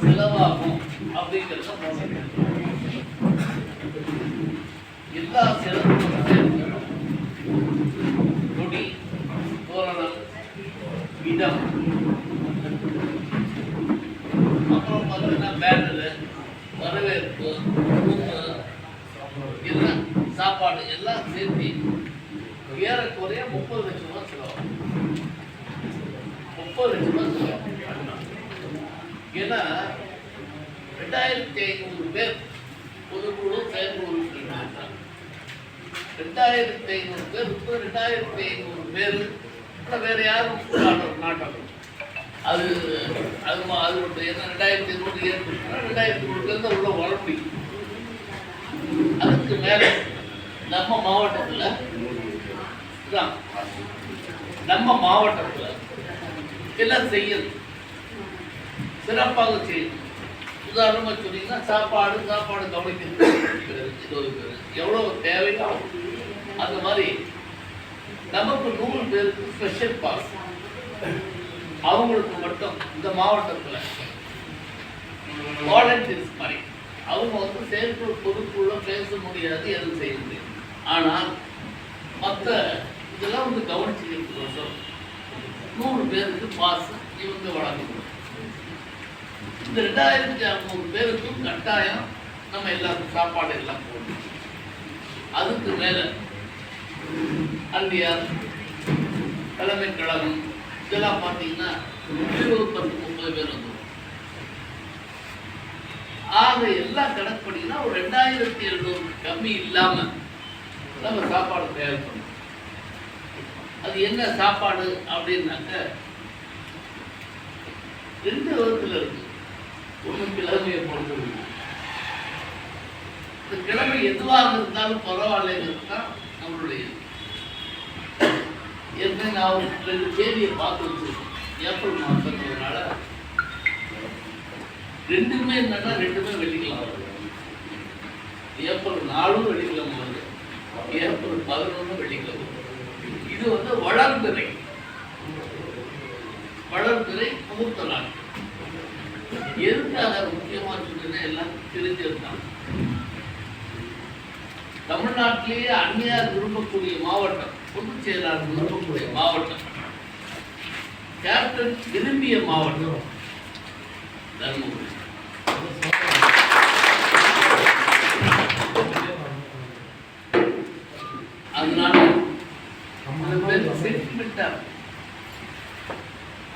செலவாகும் அப்படிங்கிறத எல்லா செலவும் கொடி தோரணம் இடம் அப்புறம் பார்த்தீங்கன்னா பேனரு வரவேற்பு சாப்பாடு எல்லாம் சேர்த்து ஏறக்குறைய முப்பது லட்சம் ரூபா செலவாகும். முப்பது லட்சம் ரூபா செலவாகும். ஏன்னா ரெண்டாயிரத்தி ஐநூறு பேர் பொதுக்குழு செயற்குழு ரெண்டாயிரத்தி ஐநூறு பேர் இப்போ ரெண்டாயிரத்தி ஐநூறு பேர் ஆனால் வேற யாரும் நாட்டம் அது அது அது ஒரு என்ன ரெண்டாயிரத்தி ஐநூறு ஏற்படுத்தினா ரெண்டாயிரத்தி ஐநூறுலேருந்து உள்ள வளர்ப்பு. அதுக்கு மேலே நம்ம மாவட்டத்தில் நம்ம மாவட்டத்தில் எல்லாம் செய்யணும். சிறப்பாக செய்யணும். உதாரணமாக சொன்னீங்கன்னா சாப்பாடு சாப்பாடு கவனிக்கிறது எவ்வளோ தேவையோ அந்த மாதிரி நமக்கு நூறு பேருக்கு ஸ்பெஷல் பாஸ் அவங்களுக்கு மட்டும் இந்த மாவட்டத்தில் வாலண்டியர்ஸ் மாதிரி. அவங்க வந்து செயற்குழு பொதுக்குள்ள பேச முடியாது எதுவும் செய்ய முடியாது. ஆனால் மற்ற இதெல்லாம் வந்து கவனிச்சுக்கிறதுக்கோசரம் நூறு பேருக்கு பாஸ் இவங்க வழங்கணும் இந்த ரெண்டாயிரத்தி அறுநூறு பேருக்கும் கட்டாயம் நம்ம எல்லாருக்கும் சாப்பாடு எல்லாம் போடணும். அதுக்கு மேல அன்பியார் தலைமை கழகம் இதெல்லாம் பார்த்தீங்கன்னா இருபது பத்து முப்பது பேர் வந்துடும் ஆக எல்லாம் கணக்கு பண்ணிங்கன்னா ஒரு ரெண்டாயிரத்தி எழுநூறு கம்மி இல்லாம நம்ம சாப்பாடு தயார் பண்ணணும். அது என்ன சாப்பாடு அப்படின்னாக்க ரெண்டு விதத்தில் இருக்கு. ஒன்று கிழமையை பொறுத்து இந்த கிழமை எதுவாக இருந்தாலும் பரவாயில்லைங்கிறது தான் நம்மளுடைய ஏற்கனவே நான் ரெண்டு தேதியை பார்த்து வச்சிருக்கேன். ஏப்ரல் மாதங்கிறதுனால ரெண்டுமே என்னன்னா ரெண்டுமே வெள்ளிக்கிழமை. ஏப்ரல் நாளும் வெள்ளிக்கிழமை வருது ஏப்ரல் பதினொன்று வெள்ளிக்கிழமை. இது வந்து வளர்பிறை. வளர்பிறை முகூர்த்த நாள். எதுக்காக முக்கியமாக சொல்றேன்னா எல்லாம் தெரிஞ்சிருந்தாங்க. தமிழ்நாட்டிலேயே அந்நியார் விரும்பக்கூடிய மாவட்டம் பொதுச் விரும்பக்கூடிய மாவட்டம். கேப்டன் விரும்பிய மாவட்டம் தர்மபுரி அதனால சில பேர் sentimental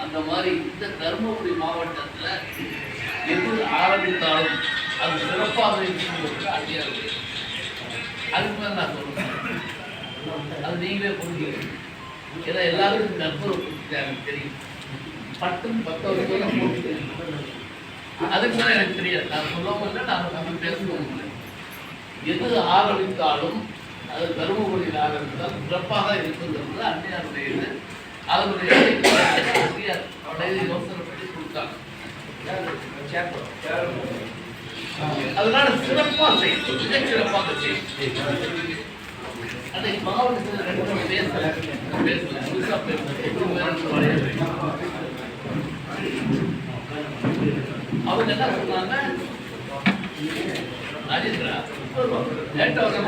அந்த மாதிரி இந்த தருமபுரி மாவட்டத்துல எது ஆரம்பித்தாலும் அது சிறப்பாக இருக்குங்கிறது அந்நியார் அதுக்கு மேல நான் சொல்றேன். அது நீங்களே புரிஞ்சுக்கணும் ஏன்னா எல்லாருக்கும் கற்பூர புரிஞ்சு எனக்கு தெரியும். பட்டும் பத்து பேரும் போட்டு அதுக்கு மேல எனக்கு தெரியாது. நான் சொல்லவும் இல்லை நான் நம்ம பேசவும் இல்லை. எது ஆரம்பித்தாலும் அது தருமபுரியில் ஆரம்பித்தால் சிறப்பாக இருக்குங்கிறது அந்நியாருடைய இது. அதனுடைய பெரியார் அவருடைய யோசனை பண்ணி கொடுத்தாங்க அதனால சிறப்பாக செய்யும் மிக சிறப்பாக செய்யும் அன்னைக்கு மாவட்டத்தில் ரெண்டு மூணு பேசல. பேசல. புதுசா பேசல. அவங்க என்ன சொன்னாங்க? ராஜேந்திரா லேட்டா வர